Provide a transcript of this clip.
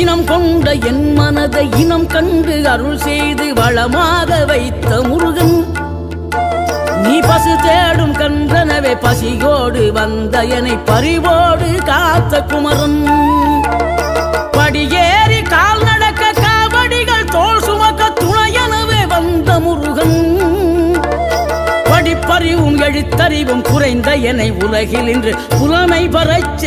சினம் கொண்ட என் மனதை இனம் கண்டு அருள் செய்து வளமாக வைத்த முருகன். நீ பசு தேடும் கன்றனவே பசியோடு வந்த என்னை பறிவோடு காத்த குமரன். படியேறி கால் நடக்க காவடிகள் தோல் சுமக்க துணையனவே வந்த முருகன். படிப்பறிவும் எழுத்தறிவும் குறைந்த என்னை உலகில் இன்று புலமை பரச்